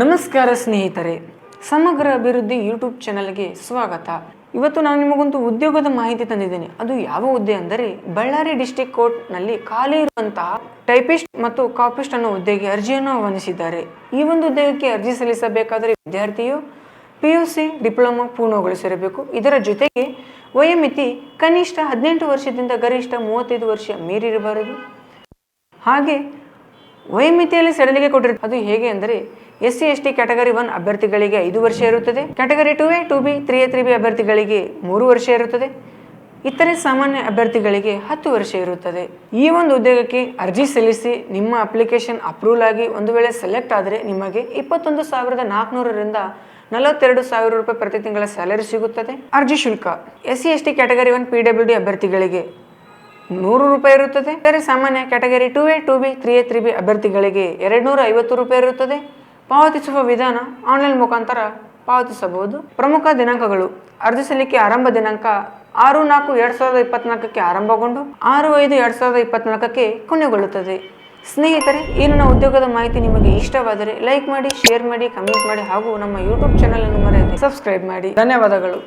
ನಮಸ್ಕಾರ ಸ್ನೇಹಿತರೆ, ಸಮಗ್ರ ಅಭಿವೃದ್ಧಿ ಯೂಟ್ಯೂಬ್ ಚಾನಲ್ಗೆ ಸ್ವಾಗತ. ಇವತ್ತು ನಾನು ನಿಮಗೊಂದು ಉದ್ಯೋಗದ ಮಾಹಿತಿ ತಂದಿದ್ದೇನೆ. ಅದು ಯಾವ ಹುದ್ದೆ ಅಂದರೆ, ಬಳ್ಳಾರಿ ಡಿಸ್ಟಿಕ್ ಕೋರ್ಟ್ನಲ್ಲಿ ಖಾಲಿ ಇರುವಂತಹ ಟೈಪಿಸ್ಟ್ ಮತ್ತು ಕಾಪಿಸ್ಟ್ ಅನ್ನೋ ಹುದ್ದೆಗೆ ಅರ್ಜಿಯನ್ನು ಆಹ್ವಾನಿಸಿದ್ದಾರೆ. ಈ ಒಂದು ಉದ್ಯೋಗಕ್ಕೆ ಅರ್ಜಿ ಸಲ್ಲಿಸಬೇಕಾದರೆ ವಿದ್ಯಾರ್ಥಿಯು ಪಿ ಯು ಸಿ ಡಿಪ್ಲೊಮಾ ಪೂರ್ಣಗೊಳಿಸಿರಬೇಕು. ಇದರ ಜೊತೆಗೆ ವಯೋಮಿತಿ ಕನಿಷ್ಠ ಹದಿನೆಂಟು ವರ್ಷದಿಂದ ಗರಿಷ್ಠ ಮೂವತ್ತೈದು ವರ್ಷ ಮೀರಿರಬಾರದು. ಹಾಗೆ ವಯೋಮಿತಿಯಲ್ಲಿ ಸಡಿಲಿಕೆ ಕೊಟ್ಟಿರು ಅದು ಹೇಗೆ ಅಂದರೆ, S C, S T category one ಅಭ್ಯರ್ಥಿಗಳಿಗೆ ಐದು ವರ್ಷ ಇರುತ್ತದೆ. Category two A, two B, three A, three B ಅಭ್ಯರ್ಥಿಗಳಿಗೆ ಮೂರು ವರ್ಷ ಇರುತ್ತದೆ. ಇತರೆ ಸಾಮಾನ್ಯ ಅಭ್ಯರ್ಥಿಗಳಿಗೆ ಹತ್ತು ವರ್ಷ ಇರುತ್ತದೆ. ಈ ಒಂದು ಉದ್ಯೋಗಕ್ಕೆ ಅರ್ಜಿ ಸಲ್ಲಿಸಿ ನಿಮ್ಮ ಅಪ್ಲಿಕೇಶನ್ ಅಪ್ರೂವಲ್ ಆಗಿ ಒಂದು ವೇಳೆ ಸೆಲೆಕ್ಟ್ ಆದರೆ ನಿಮಗೆ ಇಪ್ಪತ್ತೊಂದು ಸಾವಿರದ ನಾಲ್ಕುನೂರರಿಂದ ನಲವತ್ತೆರಡು ಸಾವಿರ ರೂಪಾಯಿ ಪ್ರತಿ ತಿಂಗಳ ಸ್ಯಾಲರಿ ಸಿಗುತ್ತದೆ. ಅರ್ಜಿ ಶುಲ್ಕ S C, S T category one P W D ಅಭ್ಯರ್ಥಿಗಳಿಗೆ ನೂರು ರೂಪಾಯಿ ಇರುತ್ತದೆ. ಇತರೆ ಸಾಮಾನ್ಯ category two A two B three A three B ಅಭ್ಯರ್ಥಿಗಳಿಗೆ ಎರಡು ನೂರ ಐವತ್ತು ರೂಪಾಯಿ ಇರುತ್ತದೆ. ಪಾವತಿಸುವ ವಿಧಾನ ಆನ್ಲೈನ್ ಮುಖಾಂತರ ಪಾವತಿಸಬಹುದು. ಪ್ರಮುಖ ದಿನಾಂಕಗಳು ಅರ್ಜಿ ಸಲ್ಲಿಕೆ ಆರಂಭ ದಿನಾಂಕ ಆರು ನಾಲ್ಕು ಎರಡು ಸಾವಿರದ ಇಪ್ಪತ್ನಾಲ್ಕಕ್ಕೆ ಆರಂಭಗೊಂಡು ಆರು ಐದು ಎರಡು ಸಾವಿರದ ಇಪ್ಪತ್ನಾಲ್ಕಕ್ಕೆ ಕೊನೆಗೊಳ್ಳುತ್ತದೆ. ಸ್ನೇಹಿತರೆ, ಈ ನನ್ನ ಉದ್ಯೋಗದ ಮಾಹಿತಿ ನಿಮಗೆ ಇಷ್ಟವಾದರೆ ಲೈಕ್ ಮಾಡಿ ಶೇರ್ ಮಾಡಿ ಕಮೆಂಟ್ ಮಾಡಿ ಹಾಗೂ ನಮ್ಮ ಯೂಟ್ಯೂಬ್ ಚಾನಲ್ ಅನ್ನು ಮರೆಯದೆ ಸಬ್ಸ್ಕ್ರೈಬ್ ಮಾಡಿ. ಧನ್ಯವಾದಗಳು.